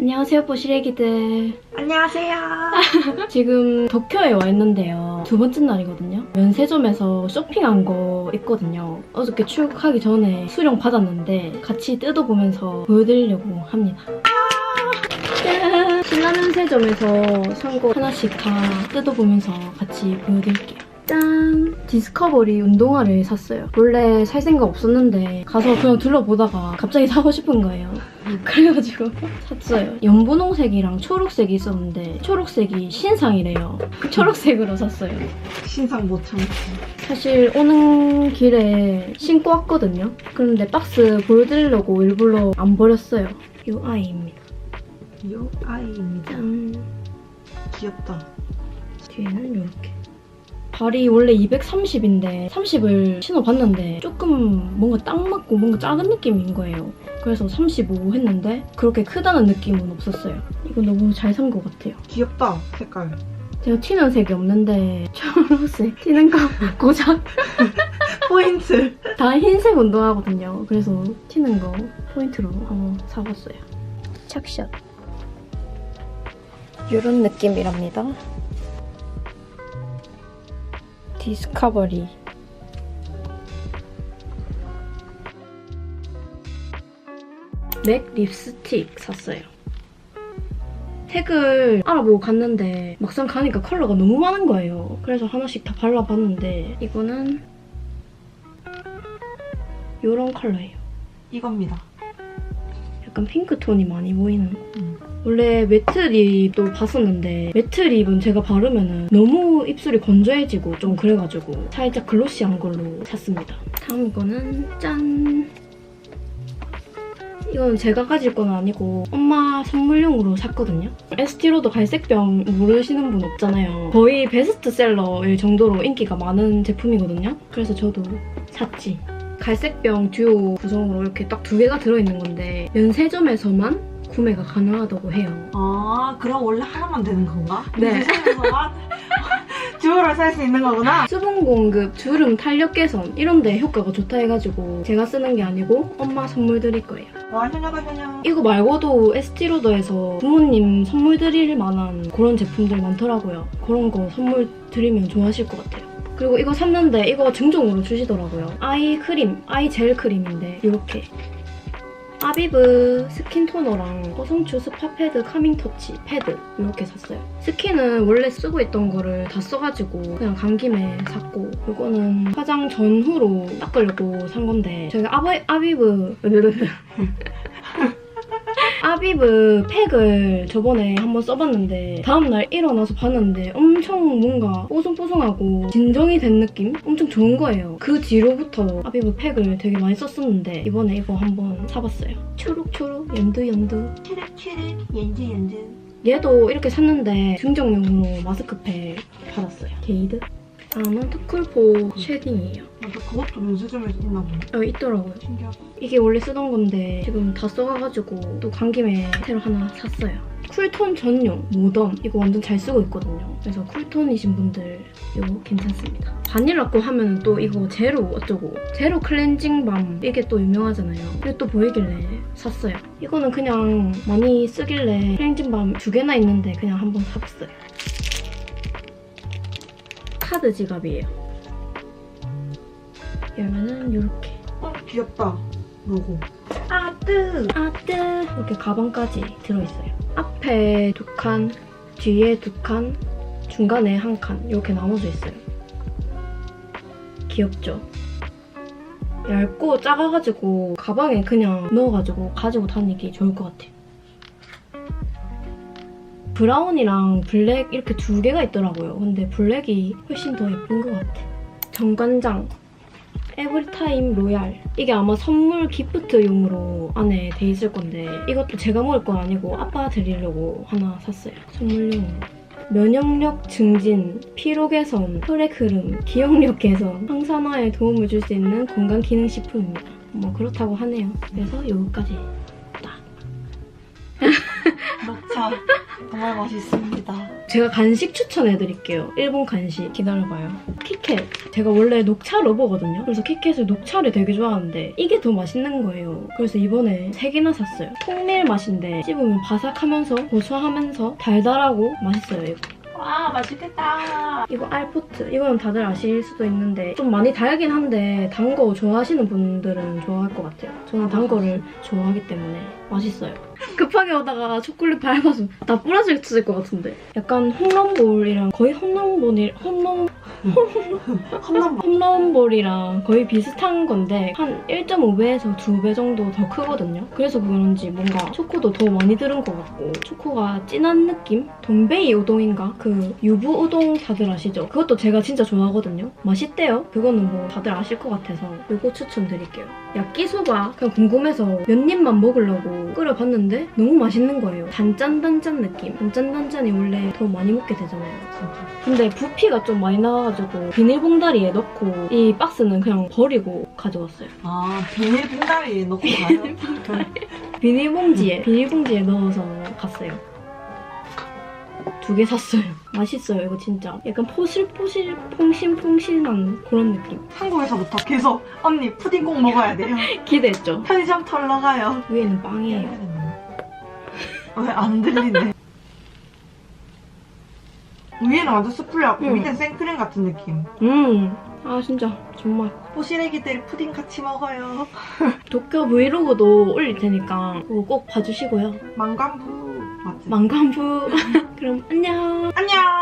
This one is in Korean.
안녕하세요, 보시래기들. 안녕하세요. 지금 도쿄에 와 있는데요. 두 번째 날이거든요. 면세점에서 쇼핑한 거 있거든요. 어저께 출국하기 전에 수령 받았는데 같이 뜯어보면서 보여드리려고 합니다. 짠! 신라 면세점에서 산 거 하나씩 다 뜯어보면서 같이 보여드릴게요. 짠! 디스커버리 운동화를 샀어요. 원래 살 생각 없었는데 가서 그냥 둘러보다가 갑자기 사고 싶은 거예요. 그래가지고 샀어요. 연분홍색이랑 초록색이 있었는데 초록색이 신상이래요. 초록색으로 샀어요. 신상 못 참지. 사실 오는 길에 신고 왔거든요. 그런데 박스 보여드리려고 일부러 안 버렸어요. 이 아이입니다. 요 아이입니다. 짠. 귀엽다. 뒤에는 이렇게. 발이 원래 230인데 30을 신어봤는데 조금 뭔가 딱 맞고 뭔가 작은 느낌인 거예요. 그래서 35 했는데 그렇게 크다는 느낌은 없었어요. 이거 너무 잘 산 것 같아요. 귀엽다. 색깔. 제가 튀는 색이 없는데 초록색 튀는 거 고작 포인트. 다 흰색 운동하거든요. 그래서 튀는 거 포인트로 한번 사봤어요. 착샷. 이런 느낌이랍니다. 디스커버리. 맥 립스틱 샀어요. 색을 알아보고 갔는데 막상 가니까 컬러가 너무 많은 거예요. 그래서 하나씩 다 발라봤는데 이거는 이런 컬러예요. 이겁니다. 약간 핑크톤이 많이 보이는 거. 음. 원래 매트 립도 봤었는데 매트 립은 제가 바르면 너무 입술이 건조해지고 좀 그래가지고 살짝 글로시한 걸로 샀습니다. 다음 거는 짠! 이건 제가 가질 건 아니고 엄마 선물용으로 샀거든요. 에스티로도 갈색병 모르시는 분 없잖아요. 거의 베스트셀러일 정도로 인기가 많은 제품이거든요. 그래서 저도 샀지. 갈색병 듀오 구성으로 이렇게 딱 두 개가 들어있는 건데 면세점에서만 구매가 가능하다고 해요. 아, 그럼 원래 하나만 되는 건가? 네. 듀오를 살 수 있는 거구나. 수분 공급, 주름, 탄력 개선 이런 데 효과가 좋다 해가지고 제가 쓰는 게 아니고 엄마 선물 드릴 거예요. 와, 효녀다, 효녀. 이거 말고도 에스티로더에서 부모님 선물 드릴 만한 그런 제품들 많더라고요. 그런 거 선물 드리면 좋아하실 것 같아요. 그리고 이거 샀는데 이거 증정으로 주시더라고요. 아이 크림, 아이 젤 크림인데 이렇게 아비브 스킨 토너랑 허송추 스파 패드 카밍 터치 패드 이렇게 샀어요. 스킨은 원래 쓰고 있던 거를 다 써가지고 그냥 간 김에 샀고 이거는 화장 전후로 닦으려고 산 건데 저희가 아비, 아비브 아비브 팩을 저번에 한번 써봤는데 다음날 일어나서 봤는데 엄청 뭔가 뽀송뽀송하고 진정이 된 느낌? 엄청 좋은 거예요. 그 뒤로부터 아비브 팩을 되게 많이 썼었는데 이번에 이거 한번 사봤어요. 초록초록 연두연두 추르추르, 연주연주. 얘도 이렇게 샀는데 증정용으로 마스크팩 받았어요. 게이드? 다음은 투쿨포 쉐딩이에요. 맞아, 그것도 면세점에서 있나 보네. 어, 있더라고요. 신기하다. 이게 원래 쓰던 건데 지금 다 써가지고 또 간 김에 새로 하나 샀어요. 쿨톤 전용 모던 이거 완전 잘 쓰고 있거든요. 그래서 쿨톤이신 분들 이거 괜찮습니다. 바닐라 거 하면 또 이거 제로 어쩌고 제로 클렌징 밤 이게 또 유명하잖아요. 이게 또 보이길래 샀어요. 이거는 그냥 많이 쓰길래 클렌징 밤 두 개나 있는데 그냥 한번 사봤어요. 카드 지갑이에요. 열면은 이렇게 어, 귀엽다. 로고. 아뜨 아뜨 이렇게 가방까지 들어있어요 앞에 두 칸, 뒤에 두 칸, 중간에 한 칸 이렇게 나눠져 있어요 귀엽죠? 얇고 작아가지고 가방에 그냥 넣어가지고 가지고 다니기 좋을 것 같아요 브라운이랑 블랙 이렇게 두 개가 있더라고요. 근데 블랙이 훨씬 더 예쁜 것 같아. 정관장. 에브리타임 로얄 이게 아마 선물 기프트용으로 안에 돼 있을 건데 이것도 제가 먹을 건 아니고 아빠 드리려고 하나 샀어요. 선물용. 면역력 증진, 피로 개선, 혈액 흐름, 기억력 개선, 항산화에 도움을 줄 수 있는 건강 기능 식품입니다. 뭐 그렇다고 하네요. 그래서 요거까지 녹차. 정말 맛있습니다. 제가 간식 추천해드릴게요. 일본 간식. 기다려봐요. 키캣. 제가 원래 녹차 러버거든요. 그래서 키캣을 녹차를 되게 좋아하는데 이게 더 맛있는 거예요. 그래서 이번에 세 개나 샀어요. 통밀 맛인데 씹으면 바삭하면서 고소하면서 달달하고 맛있어요, 이거. 와 맛있겠다. 이거 알포트. 이거는 다들 아실 수도 있는데 좀 많이 달긴 한데 단 거 좋아하시는 분들은 좋아할 것 같아요. 저는 단 거를 좋아하기 때문에 맛있어요. 급하게 오다가 초콜릿 밟아서 다 부러질 것 같은데. 약간 홈런볼이랑 거의 홈런볼이 홈런 컵넘버. 홈런볼이랑 거의 비슷한 건데 한 1.5배에서 2배 정도 더 크거든요. 그래서 그런지 뭔가 초코도 더 많이 들은 것 같고 초코가 진한 느낌? 돈베이 우동인가? 그 유부 우동 다들 아시죠? 그것도 제가 진짜 좋아하거든요. 맛있대요. 그거는 뭐 다들 아실 것 같아서 이거 추천드릴게요. 야끼소바 그냥 궁금해서 몇 입만 먹으려고 끓여봤는데 너무 맛있는 거예요. 단짠단짠 느낌. 단짠단짠이 원래 더 많이 먹게 되잖아요. 근데 부피가 좀 많이 나와 가지고 비닐봉다리에 넣고 이 박스는 그냥 버리고 가져왔어요. 아 비닐 봉다리 넣고 가요. 비닐봉지에 비닐봉지에 넣어서 갔어요. 두 개 샀어요. 맛있어요 이거 진짜. 약간 포실포실 퐁신퐁신한 그런 느낌. 한국에서부터 계속 언니 푸딩 꼭 먹어야 돼요. 기대했죠. 편의점 털러 가요. 위에는 빵이에요. 왜 안 들리네? 위에는 완전 스프레하고 응. 밑에는 생크림 같은 느낌. 음. 아 진짜 정말 호시래기들 푸딩 같이 먹어요. 도쿄 브이로그도 올릴 테니까 그거 꼭 봐주시고요. 망관부 맞지? 망관부. 그럼 안녕. 안녕.